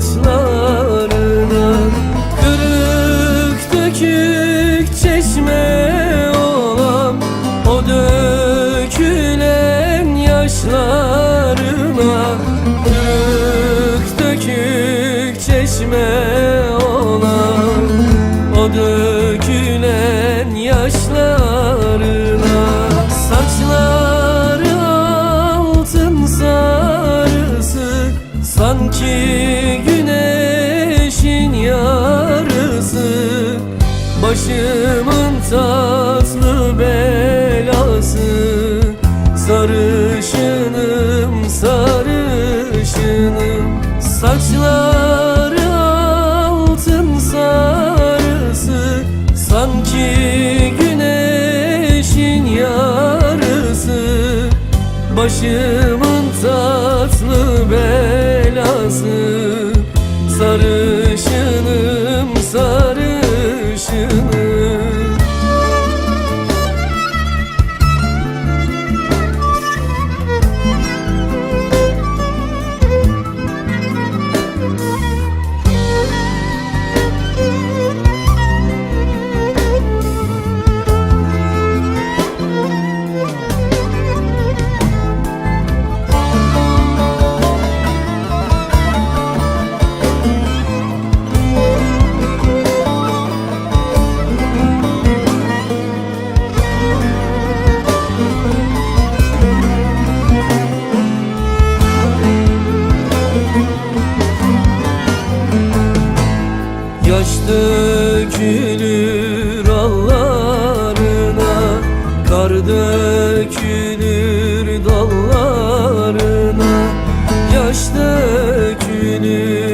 saçlarına Kırık dökük çeşme olan O dökülen yaşlarına Sanki güneşin yarısı Başımın tatlı belası. Sarışınım sarışınım Saçları altın sarısı. Sanki güneşin yarısı Başımın Yaş dökülür allarına Kar dökülür dallarına. Yaş dökülür